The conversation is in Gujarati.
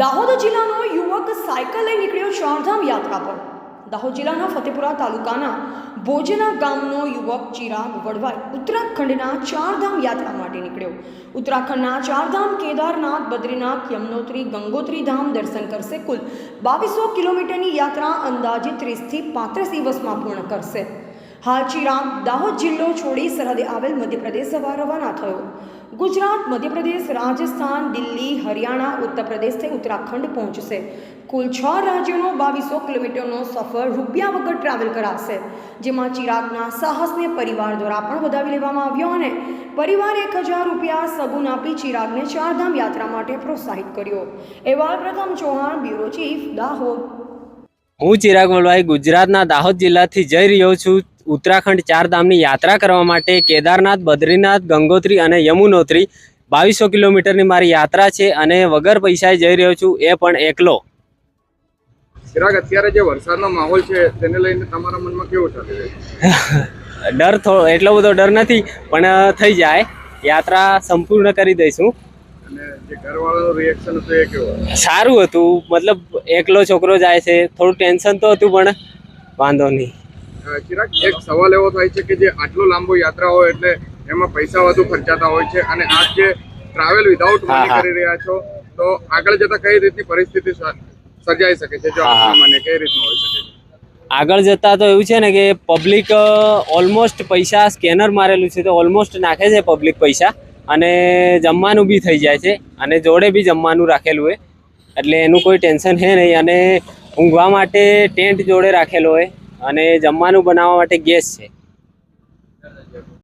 દાહોદ જિલ્લાનો યુવક સાયકલ લઈ નીકળ્યો ચારધામ યાત્રા પર. દાહોદ જિલ્લાના ફતેપુરા તાલુકાના ભોજના ગામનો યુવક ચિરાગ વડવાઈ ઉત્તરાખંડના ચારધામ યાત્રા માટે નીકળ્યો. ઉત્તરાખંડના ચારધામ કેદારનાથ, બદ્રીનાથ, યમનોત્રી, ગંગોત્રી ધામ દર્શન કરશે કુલ બાવીસો કિલોમીટરની યાત્રા અંદાજે ત્રીસથી પાંત્રીસ દિવસમાં પૂર્ણ કરશે. ચિરાગ દાહોદ જિલ્લો છોડી સરહદે આવેલ મધ્યપ્રદેશ સવાર રવાના થયો. ગુજરાત, મધ્યપ્રદેશ, રાજસ્થાન, દિલ્હી, હરિયાણા ઉત્તર પ્રદેશથી ઉત્તરાખંડ પહોંચશે. કુલ છ રાજ્યોનો બાવીસો કિલોમીટરનો સફર રૂપિયા વગર ટ્રાવેલ કરાશે, જેમાં ચિરાગના સાહસને પરિવાર દ્વારા પણ વધાવી લેવામાં આવ્યો અને પરિવારે એક હજાર રૂપિયા સગુન આપી ચિરાગને ચારધામ યાત્રા માટે પ્રોત્સાહિત કર્યો. એવા પ્રથમ ચૌહાણ, બ્યુરો ચીફ, દાહોદ. હું ચિરાગ વલવાઈ, ગુજરાતના દાહોદ જિલ્લાથી જઈ રહ્યો છું. ઉત્તરાખંડ ચાર ધામની યાત્રા કરવા માટે કેદારનાથ બદ્રીનાથ ગંગોત્રી અને યમુનોત્રી બાવીસો કિલોમીટરની મારી યાત્રા છે અને વગર પૈસાએ જઈ રહ્યો છું એ પણ એકલો. ચિરાગ અત્યારે જે વરસાદનો માહોલ છે તેને લઈને તમારા મનમાં કેવું ચાલી રહ્યું ડર થોડો એટલો બધો ડર નથી પણ થઈ જાય. યાત્રા સંપૂર્ણ કરી દઈશું. સારું હતું. મતલબ એકલો છોકરો જાય છે. થોડું ટેન્શન તો હતું પણ વાંધો નહીં. ચિરાગ એક સવાલ એવો થાય છે કે જે આટલો લાંબો યાત્રા હોય એટલે એમાં પૈસા વધુ ખર્ચાતા હોય છે અને આપ જે ટ્રાવેલ વિધાઉટ મની કરી રહ્યા છો તો આગળ જતા કઈ રીતની પરિસ્થિતિ સર્જાઈ શકે છે? જો હા, હા. મને કઈ રીતનું હોય શકે આગળ જતા તો એવું છે ને કે પબ્લિક ઓલમોસ્ટ પૈસા સ્કેનર મારેલું છે તો ઓલમોસ્ટ નાખે છે પબ્લિક પૈસા અને જમવાનું બી થઈ જાય છે અને જોડે બી જમવાનું રાખેલું હોય. એટલે એનું કોઈ ટેન્શન છે નહીં અને ઊંઘવા માટે ટેન્ટ જોડે રાખેલો હોય. અને જમવાનું બનાવવા માટે ગેસ છે.